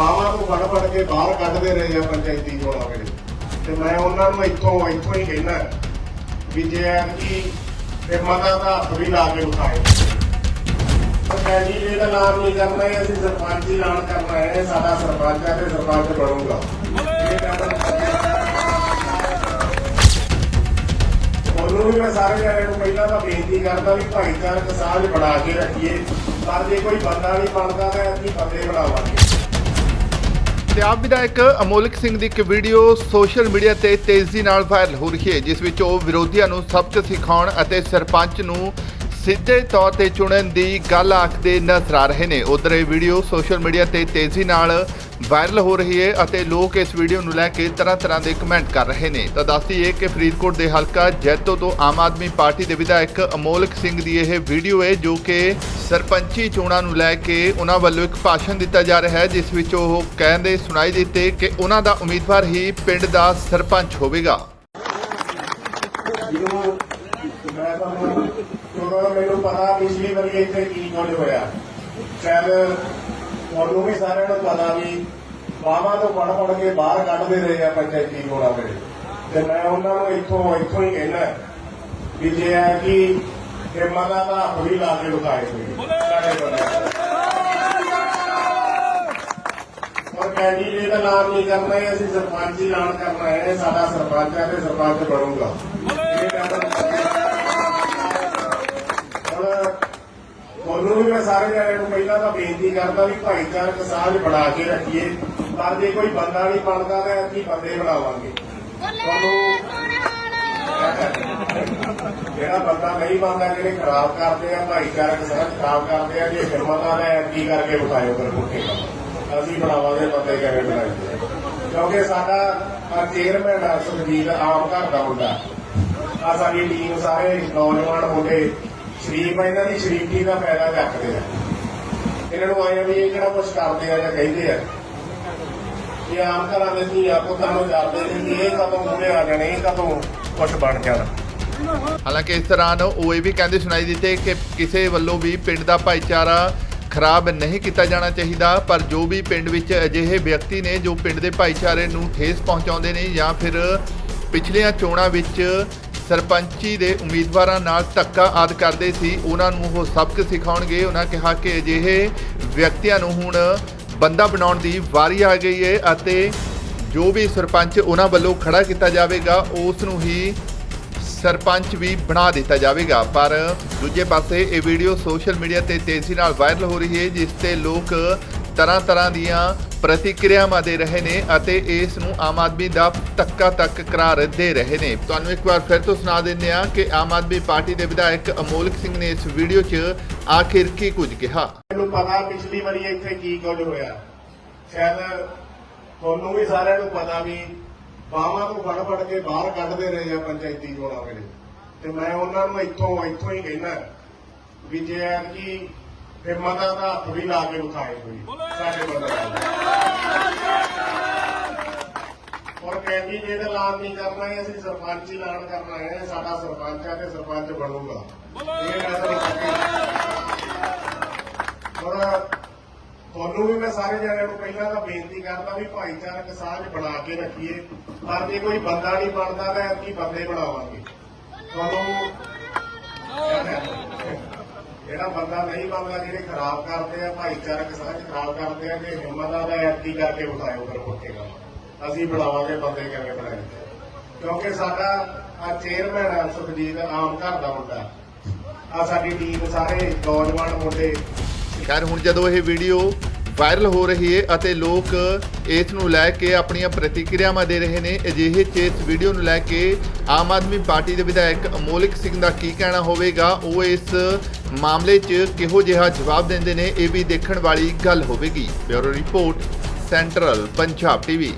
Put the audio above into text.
ਬਾਹਾਂ ਨੂੰ ਫੜ ਫੜ ਕੇ ਬਾਹਰ ਕੱਢਦੇ ਰਹੇ ਆ ਪੰਚਾਇਤੀ ਚੋਣਾਂ ਵੇਲੇ ਤੇ ਮੈਂ ਉਹਨਾਂ ਨੂੰ ਇੱਥੋਂ ਇੱਥੋਂ ਹੀ ਕਹਿਣਾ ਵੀ ਜੇ ਐਤਕੀ ਤੇ ਮਤਾ ਦਾ ਹੱਥ ਵੀ ਲਾ ਕੇ ਵਿਖਾਏ ਕੈਂਡੀਡੇਟ ਦਾ ਨਾਮ ਨਹੀਂ ਕਰਨਾ ਹੈ, ਅਸੀਂ ਸਰਪੰਚ ਹੀ ਐਲਾਨ ਕਰਨਾ ਹੈ, ਸਾਡਾ ਸਰਪੰਚ ਹੈ ਤੇ ਸਰਪੰਚ ਬਣੂਗਾ। ਇਹ ਉਹਨੂੰ ਵੀ ਮੈਂ ਸਾਰੇ ਜਣਿਆਂ ਨੂੰ ਪਹਿਲਾਂ ਤਾਂ ਬੇਨਤੀ ਕਰਦਾ ਵੀ ਭਾਈਚਾਰਕ ਸਾਂਝ ਬਣਾ ਕੇ ਰੱਖੀਏ। ਪਰ ਜੇ ਕੋਈ ਬੰਦਾ ਨਹੀਂ ਬਣਦਾ ਤਾਂ ਅਸੀਂ ਬੰਦੇ ਬਣਾਵਾਂਗੇ। ਪੰਜਾਬ ਵਿਧਾਇਕ ਅਮੋਲਕ ਸਿੰਘ ਦੀ ਇੱਕ ਵੀਡੀਓ ਸੋਸ਼ਲ ਮੀਡੀਆ ਤੇ ਤੇਜ਼ੀ ਨਾਲ ਵਾਇਰਲ ਹੋ ਰਹੀ ਹੈ, ਜਿਸ ਵਿੱਚ ਉਹ ਵਿਰੋਧੀਆਂ ਨੂੰ ਸਬਕ ਸਿਖਾਉਣ ਅਤੇ ਸਰਪੰਚ ਨੂੰ ਸਿੱਧੇ ਤੌਰ ਤੇ ਚੁਣਨ ਦੀ ਗੱਲ ਆਖਦੇ ਨਜ਼ਰ ਆ ਰਹੇ ਨੇ। ਉਧਰ ਇਹ ਵੀਡੀਓ ਸੋਸ਼ਲ ਮੀਡੀਆ ਤੇ ਤੇਜ਼ੀ ਨਾਲ ਵਾਇਰਲ ਹੋ ਰਹੀ ਹੈ ਅਤੇ ਲੋਕ ਇਸ ਵੀਡੀਓ ਨੂੰ ਲੈ ਕੇ ਤਰ੍ਹਾਂ ਤਰ੍ਹਾਂ ਦੇ ਕਮੈਂਟ ਕਰ ਰਹੇ ਨੇ। ਤਾਂ ਦੱਸਦੀ ਹੈ ਕਿ ਫਰੀਦਕੋਟ ਦੇ ਹਲਕਾ ਜੈਤੋ ਤੋਂ ਆਮ ਆਦਮੀ ਪਾਰਟੀ ਦੇ ਵਿਧਾਇਕ ਅਮੋਲਕ ਸਿੰਘ ਦੀ ਇਹ ਵੀਡੀਓ ਹੈ ਜੋ ਕਿ ਸਰਪੰਚੀ ਚੋਣਾਂ ਨੂੰ ਲੈ ਕੇ ਉਹਨਾਂ ਵੱਲੋਂ ਇੱਕ ਭਾਸ਼ਣ ਦਿੱਤਾ ਜਾ ਰਿਹਾ ਹੈ, ਜਿਸ ਵਿੱਚ ਉਹ ਕਹਿੰਦੇ ਸੁਣਾਈ ਦਿੱਤੇ ਕਿ ਉਹਨਾਂ ਦਾ ਉਮੀਦਵਾਰ ਹੀ ਪਿੰਡ ਦਾ ਸਰਪੰਚ ਹੋਵੇਗਾ। ਮੈਨੂੰ ਪਤਾ ਪਿਛਲੀ ਵਾਰੀ ਇੱਥੇ ਕੀ ਹੋਇਆ। ਸ਼ਾਇਦ ਤੁਹਾਨੂੰ ਵੀ ਸਾਰਿਆਂ ਨੂੰ ਪਤਾ ਵੀ ਬਾਹਾਂ ਤੋਂ ਫੜ ਫੜ ਕੇ ਬਾਹਰ ਕੱਢਦੇ ਰਹੇ ਆ ਪੰਚਾਇਤੀ ਚੋਣਾਂ ਵੇਲੇ ਤੇ ਮੈਂ ਉਹਨਾਂ ਨੂੰ ਇੱਥੋਂ ਇੱਥੋਂ ਹੀ ਕਹਿਣਾ ਵੀ ਜੇ ਹੈ ਕਿ ਹਿੰਮਤਾਂ ਦਾ ਵੀ ਲਾ ਕੇ ਵਿਖਾਏ ਹੋਏ ਸਾਡੇ ਬੰਦੇ ਔਰ ਕੈਂਡੀਡੇਟ ਦਾ ਨਾਮ ਨਹੀਂ ਕਰਨਾ ਹੈ? ਅਸੀਂ ਸਰਪੰਚ ਹੀ ਐਲਾਨ ਕਰਨਾ ਹੈ। ਸਾਡਾ ਸਰਪੰਚ ਹੈ ਤੇ ਸਰਪੰਚ ਬਣੂਗਾ ਇਹ ਕਹਿੰਦਾ ਹੁਣ ਤੁਹਾਨੂੰ ਵੀ ਮੈਂ ਸਾਰੇ ਜਣਿਆਂ ਨੂੰ ਪਹਿਲਾਂ ਤਾਂ ਬੇਨਤੀ ਕਰਦਾ ਵੀ ਭਾਈਚਾਰਕ ਸਾਂਝ ਬਣਾ ਕੇ ਰੱਖੀਏ। ਪਰ ਜੇ ਕੋਈ ਬੰਦਾ ਨਹੀਂ ਬਣਦਾ ਤਾਂ ਅਸੀਂ ਬੰਦੇ ਬਣਾਵਾਂਗੇ। ਤੁਹਾਨੂੰ ਜਿਹੜਾ ਬੰਦਾ ਨਹੀਂ ਬਣਦਾ ਜਿਹੜੇ ਖਰਾਬ ਕਰਦੇ ਆ ਭਾਈਚਾਰਕ ਸਾਂਝ ਖਰਾਬ ਕਰਦੇ ਆ ਜੇ ਹਿੰਮਤਾਂ ਦਾ ਕੀ ਕਰਕੇ ਫਿਰ ਪੁੱਠੇ ਕੰਮ ਅਸੀਂ ਬਣਾਵਾਂਗੇ ਬੰਦੇ ਕਿਵੇਂ ਬਣਾਈਏ ਕਿਉਂਕਿ ਸਾਡਾ ਚੇਅਰਮੈਨ ਆ ਸੁਖਜੀਤ ਆਮ ਘਰ ਦਾ ਮੁੰਡਾ। ਆ ਸਾਡੀ ਟੀਮ ਸਾਰੇ ਨੌਜਵਾਨ ਮੁੰਡੇ। ਸ਼ਰੀਫ ਇਹਨਾਂ ਦੀ ਸ਼ਰੀਫੀ ਦਾ ਫਾਇਦਾ ਚੱਕਦੇ ਆ। ਇਹਨਾਂ ਨੂੰ ਆਇਆ ਵੀ ਇਹ ਕਿਹੜਾ ਕੁਝ ਕਰਦੇ ਆ ਜਾਂ ਕਹਿੰਦੇ ਆ, ਇਹ ਆਮ ਘਰਾਂ ਦੇ ਧੀਆ ਪੁੱਤਾਂ ਨੂੰ ਜਾਣਦੇ ਨੇ ਕਿ ਇਹ ਕਦੋਂ ਮੂਹਰੇ ਆ ਜਾਣੇ, ਇਹ ਕਦੋਂ ਕੁਝ ਬਣ ਜਾਣਾ। ਹਾਲਾਂਕਿ ਇਸ ਦੌਰਾਨ ਉਹ ਇਹ ਵੀ ਕਹਿੰਦੇ ਸੁਣਾਈ ਦਿੱਤੇ ਕਿ ਕਿਸੇ ਵੱਲੋਂ ਵੀ ਪਿੰਡ ਦਾ ਭਾਈਚਾਰਾ ਖਰਾਬ ਨਹੀਂ ਕੀਤਾ ਜਾਣਾ ਚਾਹੀਦਾ, ਪਰ ਜੋ ਵੀ ਪਿੰਡ ਵਿੱਚ ਅਜਿਹੇ ਵਿਅਕਤੀ ਨੇ ਜੋ ਪਿੰਡ ਦੇ ਭਾਈਚਾਰੇ ਨੂੰ ਠੇਸ ਪਹੁੰਚਾਉਂਦੇ ਨੇ ਜਾਂ ਫਿਰ ਪਿਛਲੀਆਂ ਚੋਣਾਂ ਵਿੱਚ ਸਰਪੰਚੀ ਦੇ ਉਮੀਦਵਾਰਾਂ ਨਾਲ ਧੱਕਾ ਆਦ ਕਰਦੇ ਸੀ। ਉਹਨਾਂ ਨੂੰ ਉਹ ਸਬਕ ਸਿਖਾਉਣਗੇ। ਉਹਨਾਂ ਕਿਹਾ ਕਿ ਅਜਿਹੇ ਵਿਅਕਤੀਆਂ ਨੂੰ ਹੁਣ ਬੰਦਾ ਬਣਾਉਣ ਦੀ ਵਾਰੀ ਆ ਗਈ ਹੈ ਅਤੇ ਜੋ ਵੀ ਸਰਪੰਚ ਉਹਨਾਂ ਵੱਲੋਂ ਖੜਾ ਕੀਤਾ ਜਾਵੇਗਾ ਉਸ ਨੂੰ ਹੀ ਸਰਪੰਚ ਵੀ ਬਣਾ ਦਿੱਤਾ ਜਾਵੇਗਾ। ਪਰ ਦੂਜੇ ਪਾਸੇ ਇਹ ਵੀਡੀਓ ਸੋਸ਼ਲ ਮੀਡੀਆ ਤੇ ਤੇਜ਼ੀ ਨਾਲ ਵਾਇਰਲ ਹੋ ਰਹੀ ਹੈ ਜਿਸ ਤੇ ਲੋਕ ਤਰ੍ਹਾਂ ਤਰ੍ਹਾਂ ਦੀਆਂ ਪ੍ਰਤੀਕਿਰਿਆਵਾਂ ਦੇ ਰਹੇ ਨੇ ਅਤੇ ਇਸ ਨੂੰ ਆਮ ਆਦਮੀ ਦਾ ਧੱਕਾ ਤੱਕ ਕਰਾਰ ਦੇ ਰਹੇ ਨੇ। ਤੁਹਾਨੂੰ ਇੱਕ ਵਾਰ ਫਿਰ ਤੋਂ ਸੁਣਾ ਦਿੰਦੇ ਹਾਂ ਕਿ ਆਮ ਆਦਮੀ ਪਾਰਟੀ ਦੇ ਵਿਧਾਇਕ ਅਮੋਲਕ ਸਿੰਘ ਨੇ ਇਸ ਵੀਡੀਓ 'ਚ ਆਖਿਰ ਕੀ ਕੁਝ ਕਿਹਾ। ਮੈਨੂੰ ਪਤਾ ਪਿਛਲੀ ਵਾਰੀ ਇੱਥੇ ਕੀ ਕੁਝ ਹੋਇਆ। ਸ਼ਾਇਦ ਤੁਹਾਨੂੰ ਵੀ ਸਾਰਿਆਂ ਨੂੰ ਪਤਾ ਵੀ ਬਾਹਾਂ ਤੋਂ ਫੜ ਫੜ ਕੇ ਬਾਹਰ ਕੱਢਦੇ ਰਹੇ ਆ ਪੰਚਾਇਤੀ ਚੋਣਾਂ ਵੇਲੇ। ਤੇ ਮੈਂ ਉਹਨਾਂ ਨੂੰ ਇੱਥੋਂ ਇੱਥੋਂ ਹੀ ਕਹਿਣਾ ਵੀ ਜੇ ਐਤਕੀ ਹਿੰਮਤਾਂ ਦਾ ਹੱਥ ਵੀ ਲਾ ਕੇ ਵਿਖਾਏ ਹੋਈ ਸਾਡੇ ਬੰਦੇ ਔਰ ਕੈਂਡੀਡੇਟ ਐਲਾਨ ਨਹੀਂ ਕਰਨਾ ਹੈ, ਅਸੀਂ ਸਰਪੰਚ ਐਲਾਨ ਕਰਨਾ ਹੈ, ਸਾਡਾ ਸਰਪੰਚ ਹੈ ਤੇ ਸਰਪੰਚ ਬਣੂਗਾ। ਇਹ ਮੈਂ ਤੁਹਾਨੂੰ ਔਰ ਤੁਹਾਨੂੰ ਵੀ ਮੈਂ ਸਾਰੇ ਜਣਿਆਂ ਨੂੰ ਪਹਿਲਾਂ ਤਾਂ ਬੇਨਤੀ ਕਰਦਾ ਵੀ ਭਾਈਚਾਰਕ ਸਾਂਝ ਬਣਾ ਕੇ ਰੱਖੀਏ। ਪਰ ਜੇ ਕੋਈ ਬੰਦਾ ਨਹੀਂ ਬਣਦਾ ਤਾਂ ਅਸੀਂ ਬੰਦੇ ਬਣਾਵਾਂਗੇ? ਤੁਹਾਨੂੰ ਜਿਹੜਾ ਬੰਦਾ ਨਹੀਂ ਬਣਦਾ ਜਿਹੜੇ ਖਰਾਬ ਕਰਦੇ ਆ, ਭਾਈਚਾਰਕ ਸਾਂਝ ਖਰਾਬ ਕਰਦੇ ਆ ਕਿ ਹਿੰਮਤਾਂ ਦਾ ਐਕਟੀ ਕਰਕੇ ਵਿਖਾਇਓ ਫਿਰ ਪੁੱਠੇ ਅਸੀਂ ਬਣਾਵਾਂਗੇ ਬੰਦੇ ਕਿਵੇਂ ਬਣਾਏ। ਕਿਉਂਕਿ ਸਾਡਾ ਆ ਚੇਅਰਮੈਨ ਆ ਸੁਖਜੀਤ, ਆਮ ਘਰ ਦਾ ਮੁੰਡਾ। ਆ ਸਾਡੀ ਟੀਮ ਸਾਰੇ ਨੌਜਵਾਨ ਮੁੰਡੇ। ਖੈਰ, ਹੁਣ ਜਦੋਂ ਇਹ ਵੀਡੀਓ ਵਾਇਰਲ ਹੋ ਰਹੀ ਹੈ ਅਤੇ ਲੋਕ ਇਸ ਨੂੰ ਲੈ ਕੇ ਆਪਣੀਆਂ ਪ੍ਰਤੀਕਿਰਿਆਵਾਂ ਦੇ ਰਹੇ ਨੇ, ਅਜਿਹੇ 'ਚ ਵੀਡੀਓ ਨੂੰ ਲੈ ਕੇ ਆਮ ਆਦਮੀ ਪਾਰਟੀ ਦੇ ਵਿਧਾਇਕ ਅਮੋਲਕ ਸਿੰਘ ਦਾ ਕੀ ਕਹਿਣਾ ਹੋਵੇਗਾ? ਉਹ ਇਸ ਮਾਮਲੇ 'ਚ ਕਿਹੋ ਜਿਹਾ ਜਵਾਬ ਦਿੰਦੇ ਨੇ ਇਹ ਵੀ ਦੇਖਣ ਵਾਲੀ ਗੱਲ ਹੋਵੇਗੀ। Bureau report, central Punjab TV.